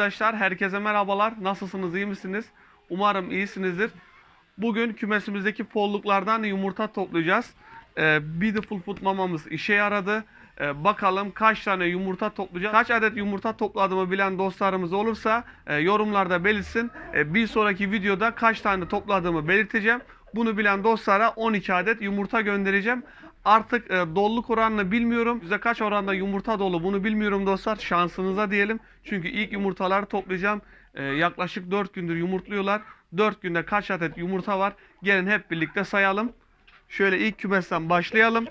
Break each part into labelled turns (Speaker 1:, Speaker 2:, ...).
Speaker 1: arkadaşlar herkese merhabalar. Nasılsınız iyi misiniz? Umarım iyisinizdir. Bugün kümesimizdeki polluklardan yumurta toplayacağız. Ee, Beautiful Food mamamız işe yaradı. Ee, bakalım kaç tane yumurta toplayacağız. Kaç adet yumurta topladığımı bilen dostlarımız olursa e, yorumlarda belirsin. E, ee, bir sonraki videoda kaç tane topladığımı belirteceğim. Bunu bilen dostlara 12 adet yumurta göndereceğim. Artık e, doluluk oranını bilmiyorum. Yüzde kaç oranda yumurta dolu bunu bilmiyorum dostlar. Şansınıza diyelim. Çünkü ilk yumurtaları toplayacağım. E, yaklaşık 4 gündür yumurtluyorlar. 4 günde kaç adet yumurta var? Gelin hep birlikte sayalım. Şöyle ilk kümesten başlayalım.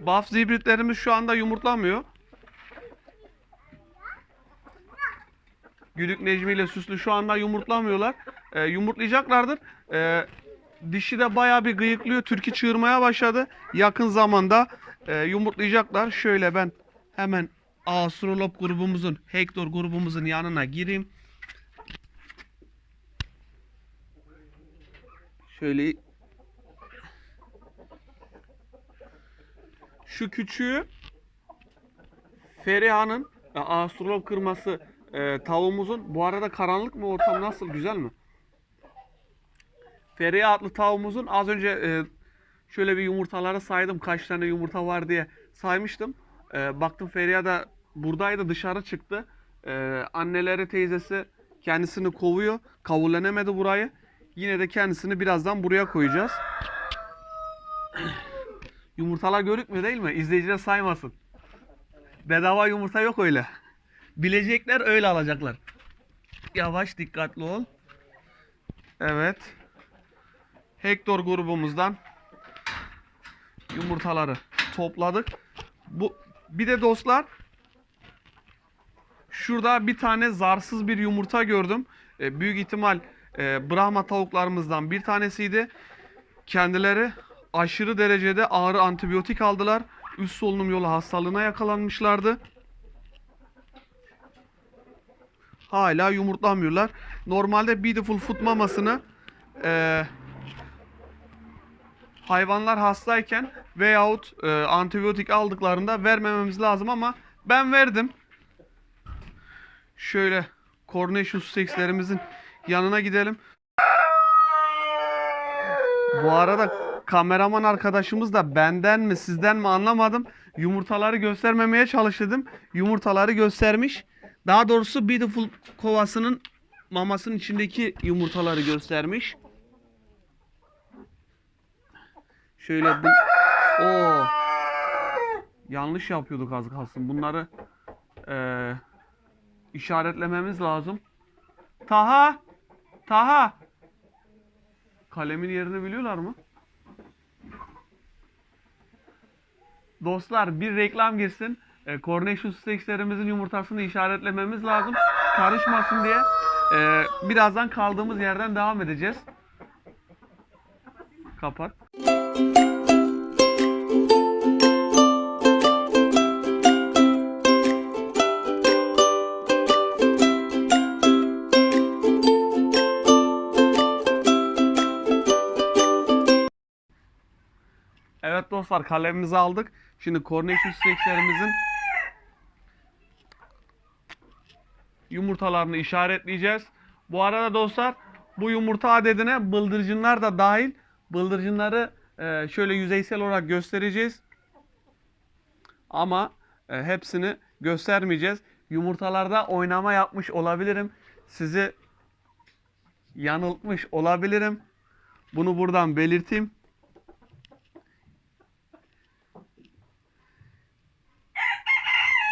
Speaker 1: Buff zibritlerimiz şu anda yumurtlamıyor. Güdük Necmi ile Süslü şu anda yumurtlamıyorlar. E, yumurtlayacaklardır. E, dişi de baya bir gıyıklıyor. Türkü çığırmaya başladı. Yakın zamanda e, yumurtlayacaklar. Şöyle ben hemen Astrolop grubumuzun, Hector grubumuzun yanına gireyim. Şöyle şu küçüğü Feriha'nın e, astrolog kırması e, tavuğumuzun bu arada karanlık mı ortam nasıl güzel mi? Feriye adlı tavuğumuzun az önce e, şöyle bir yumurtaları saydım kaç tane yumurta var diye saymıştım. E, baktım Feriye da buradaydı dışarı çıktı. E, anneleri teyzesi kendisini kovuyor. Kabullenemedi burayı. Yine de kendisini birazdan buraya koyacağız. Yumurtalar görük mü değil mi? İzleyiciler saymasın. Bedava yumurta yok öyle. Bilecekler öyle alacaklar. Yavaş dikkatli ol. Evet. Hector grubumuzdan yumurtaları topladık. Bu bir de dostlar şurada bir tane zarsız bir yumurta gördüm. E, büyük ihtimal e, Brahma tavuklarımızdan bir tanesiydi. Kendileri aşırı derecede ağır antibiyotik aldılar. Üst solunum yolu hastalığına yakalanmışlardı. hala yumurtlamıyorlar. Normalde Beautiful Food mamasını e, hayvanlar hastayken veyahut e, antibiyotik aldıklarında vermememiz lazım ama ben verdim. Şöyle Cornelius sekslerimizin yanına gidelim. Bu arada kameraman arkadaşımız da benden mi sizden mi anlamadım. Yumurtaları göstermemeye çalıştım. Yumurtaları göstermiş. Daha doğrusu Beautiful kovasının mamasının içindeki yumurtaları göstermiş. Şöyle bu... Oo. Yanlış yapıyorduk az kalsın. Bunları e, işaretlememiz lazım. Taha! Taha! Kalemin yerini biliyorlar mı? Dostlar bir reklam girsin e, Cornelius Steaks'lerimizin yumurtasını işaretlememiz lazım. Karışmasın diye. E, birazdan kaldığımız yerden devam edeceğiz. Kapat. Evet dostlar kalemimizi aldık. Şimdi Cornelius çiçeklerimizin yumurtalarını işaretleyeceğiz. Bu arada dostlar bu yumurta adedine bıldırcınlar da dahil. Bıldırcınları e, şöyle yüzeysel olarak göstereceğiz. Ama e, hepsini göstermeyeceğiz. Yumurtalarda oynama yapmış olabilirim. Sizi yanıltmış olabilirim. Bunu buradan belirteyim.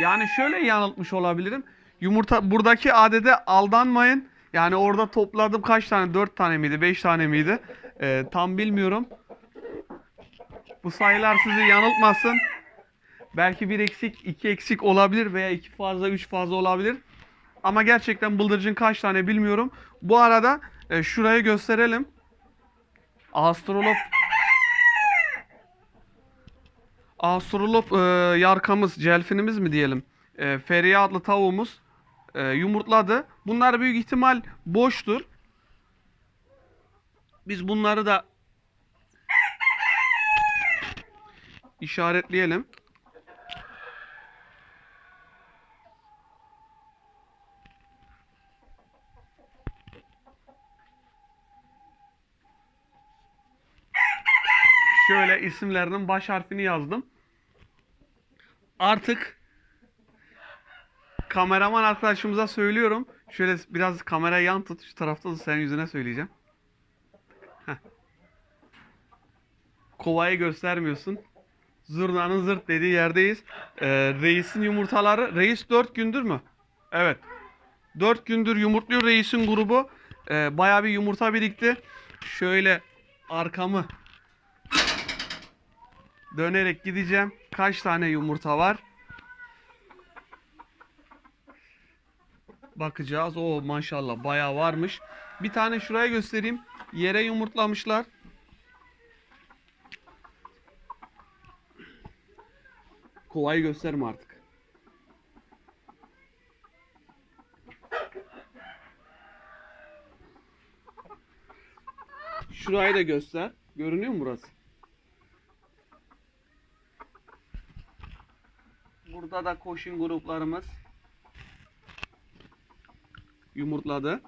Speaker 1: Yani şöyle yanıltmış olabilirim. Yumurta buradaki adede aldanmayın. Yani orada topladım kaç tane? 4 tane miydi? 5 tane miydi? Ee, tam bilmiyorum. Bu sayılar sizi yanıltmasın. Belki bir eksik, iki eksik olabilir veya iki fazla, üç fazla olabilir. Ama gerçekten bıldırcın kaç tane bilmiyorum. Bu arada e, şurayı gösterelim. Astrolog Asurulup e, yarkamız, celfinimiz mi diyelim. E, Feriye adlı tavuğumuz e, yumurtladı. Bunlar büyük ihtimal boştur. Biz bunları da işaretleyelim. şöyle isimlerinin baş harfini yazdım. Artık kameraman arkadaşımıza söylüyorum. Şöyle biraz kamera yan tut. Şu tarafta da senin yüzüne söyleyeceğim. Kovayı göstermiyorsun. Zurnanın zırt dediği yerdeyiz. Ee, reisin yumurtaları. Reis 4 gündür mü? Evet. 4 gündür yumurtluyor reisin grubu. Ee, Baya bir yumurta birikti. Şöyle arkamı Dönerek gideceğim. Kaç tane yumurta var? Bakacağız. O maşallah bayağı varmış. Bir tane şuraya göstereyim. Yere yumurtlamışlar. Kolay gösterme artık. Şurayı da göster. Görünüyor mu burası? Burada da koşun gruplarımız yumurtladı.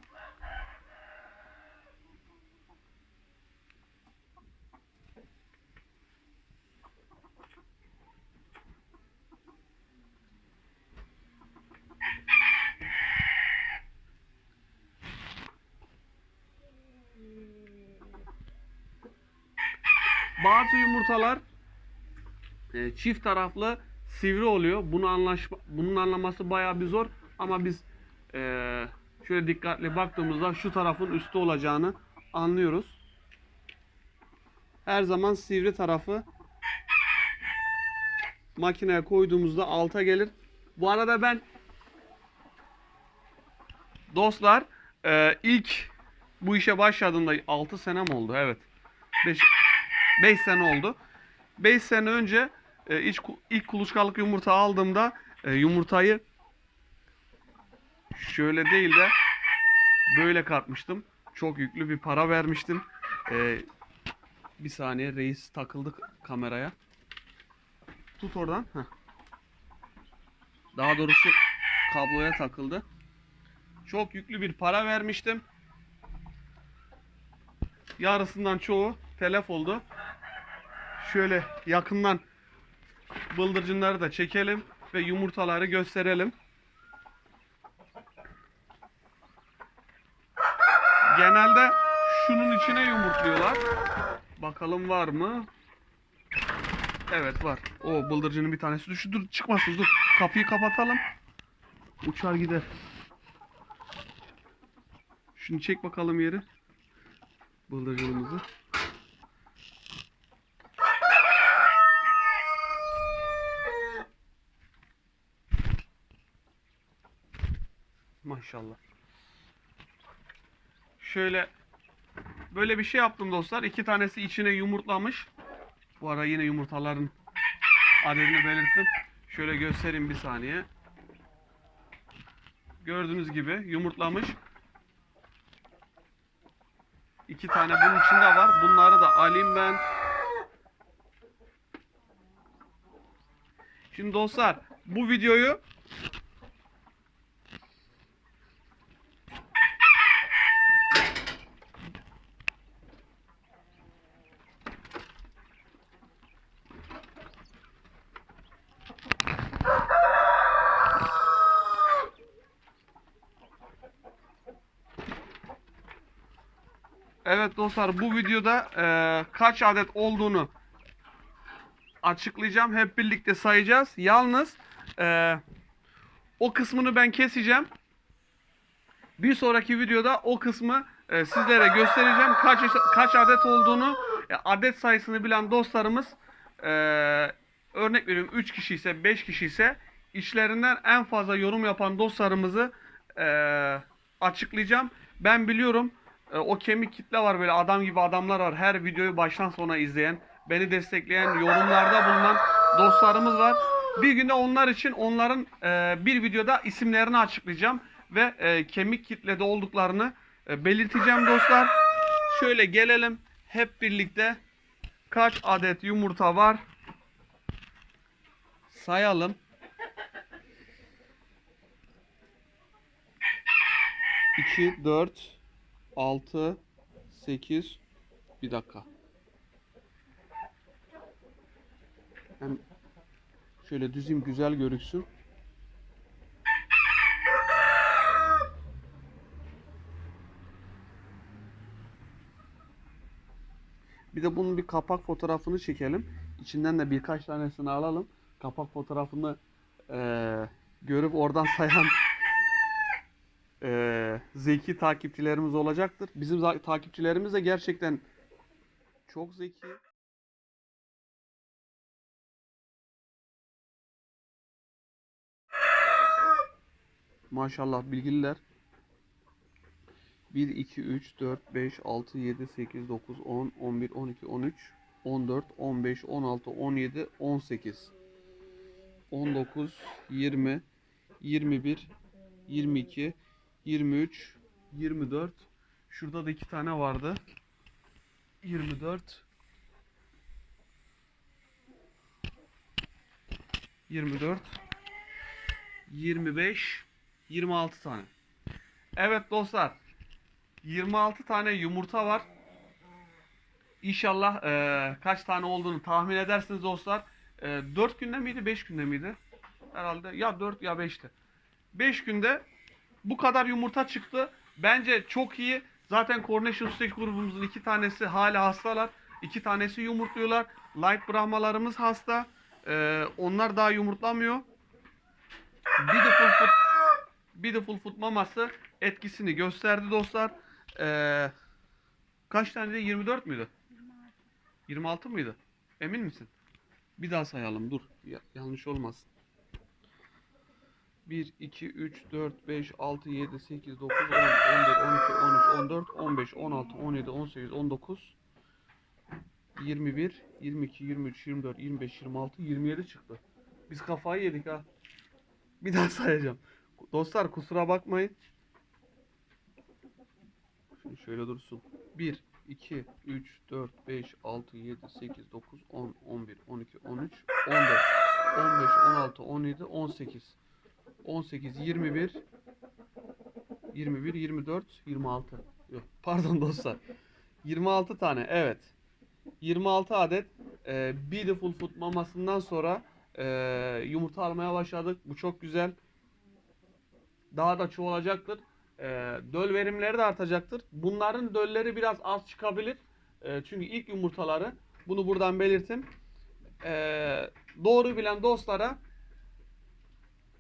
Speaker 1: Bazı yumurtalar e, çift taraflı sivri oluyor. Bunu anlaşma, bunun anlaması bayağı bir zor ama biz e, şöyle dikkatli baktığımızda şu tarafın üstü olacağını anlıyoruz. Her zaman sivri tarafı makineye koyduğumuzda alta gelir. Bu arada ben dostlar e, ilk bu işe başladığımda 6 senem oldu evet. 5 sene oldu. 5 sene önce e, ilk, ilk kuluçkalık yumurta aldığımda e, yumurtayı şöyle değil de böyle katmıştım. Çok yüklü bir para vermiştim. E, bir saniye reis takıldı kameraya. Tut oradan. Heh. Daha doğrusu kabloya takıldı. Çok yüklü bir para vermiştim. Yarısından çoğu telef oldu. Şöyle yakından Bıldırcınları da çekelim ve yumurtaları gösterelim. Genelde şunun içine yumurtluyorlar. Bakalım var mı? Evet var. O bıldırcının bir tanesi düştü. Dur çıkmasın dur. Kapıyı kapatalım. Uçar gider. Şunu çek bakalım yeri. Bıldırcınımızı. inşallah. Şöyle böyle bir şey yaptım dostlar. İki tanesi içine yumurtlamış. Bu ara yine yumurtaların adedini belirttim. Şöyle göstereyim bir saniye. Gördüğünüz gibi yumurtlamış. İki tane bunun içinde var. Bunları da alayım ben. Şimdi dostlar bu videoyu Evet dostlar bu videoda e, kaç adet olduğunu açıklayacağım. Hep birlikte sayacağız. Yalnız e, o kısmını ben keseceğim. Bir sonraki videoda o kısmı e, sizlere göstereceğim. Kaç kaç adet olduğunu, e, adet sayısını bilen dostlarımız e, örnek veriyorum 3 kişi ise 5 kişi ise içlerinden en fazla yorum yapan dostlarımızı e, açıklayacağım. Ben biliyorum e, o kemik kitle var böyle adam gibi adamlar var. Her videoyu baştan sona izleyen, beni destekleyen, yorumlarda bulunan dostlarımız var. Bir günde onlar için onların e, bir videoda isimlerini açıklayacağım ve e, kemik kitlede olduklarını e, belirteceğim dostlar. Şöyle gelelim hep birlikte kaç adet yumurta var sayalım. 2 4 6 8 bir dakika. Hem şöyle düzeyim güzel görüksün. Bir de bunun bir kapak fotoğrafını çekelim. İçinden de birkaç tanesini alalım. Kapak fotoğrafını e, görüp oradan sayan zeki takipçilerimiz olacaktır. Bizim takipçilerimiz de gerçekten çok zeki. Maşallah bilgililer. 1, 2, 3, 4, 5, 6, 7, 8, 9, 10, 11, 12, 13, 14, 15, 16, 17, 18, 19, 20, 21, 22, 23, 24. Şurada da iki tane vardı. 24 24 25 26 tane. Evet dostlar. 26 tane yumurta var. İnşallah e, kaç tane olduğunu tahmin edersiniz dostlar. E, 4 günde miydi 5 günde miydi? Herhalde ya 4 ya 5'ti. 5 günde bu kadar yumurta çıktı. Bence çok iyi. Zaten Coronation Stage grubumuzun iki tanesi hala hastalar. İki tanesi yumurtluyorlar. Light Brahmalarımız hasta. Ee, onlar daha yumurtlamıyor. Beautiful Food, Beautiful Food maması etkisini gösterdi dostlar. Ee, kaç tane de 24 müydü? 26 mıydı? Emin misin? Bir daha sayalım dur. Ya, yanlış olmasın. 1, 2, 3, 4, 5, 6, 7, 8, 9, 10, 11, 12, 13, 14, 15, 16, 17, 18, 19, 21, 22, 23, 24, 25, 26, 27 çıktı. Biz kafayı yedik ha. Bir daha sayacağım. Dostlar kusura bakmayın. Şimdi şöyle dursun. 1, 2, 3, 4, 5, 6, 7, 8, 9, 10, 11, 12, 13, 14, 15, 16, 17, 18. 18, 21, 21, 24, 26. Yok, pardon dostlar. 26 tane evet. 26 adet e, Beautiful Food mamasından sonra e, yumurta almaya başladık. Bu çok güzel. Daha da çoğalacaktır. E, döl verimleri de artacaktır. Bunların dölleri biraz az çıkabilir. E, çünkü ilk yumurtaları bunu buradan belirtim. E, doğru bilen dostlara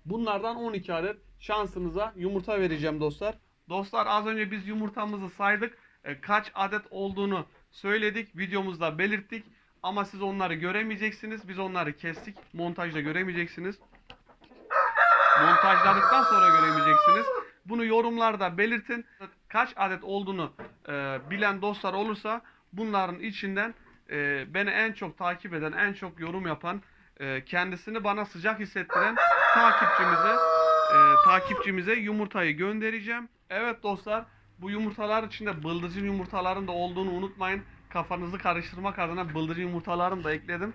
Speaker 1: Bunlardan 12 adet şansınıza yumurta vereceğim dostlar. Dostlar az önce biz yumurtamızı saydık. E, kaç adet olduğunu söyledik. Videomuzda belirttik. Ama siz onları göremeyeceksiniz. Biz onları kestik. Montajda göremeyeceksiniz. Montajladıktan sonra göremeyeceksiniz. Bunu yorumlarda belirtin. Kaç adet olduğunu e, bilen dostlar olursa bunların içinden e, beni en çok takip eden, en çok yorum yapan, e, kendisini bana sıcak hissettiren takipçimize e, takipçimize yumurtayı göndereceğim. Evet dostlar bu yumurtalar içinde bıldırcın yumurtaların da olduğunu unutmayın. Kafanızı karıştırmak adına bıldırcın yumurtalarını da ekledim.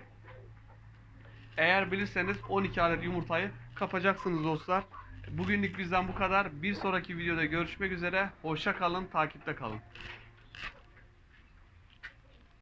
Speaker 1: Eğer bilirseniz 12 adet yumurtayı kapacaksınız dostlar. Bugünlük bizden bu kadar. Bir sonraki videoda görüşmek üzere. Hoşça kalın, takipte kalın.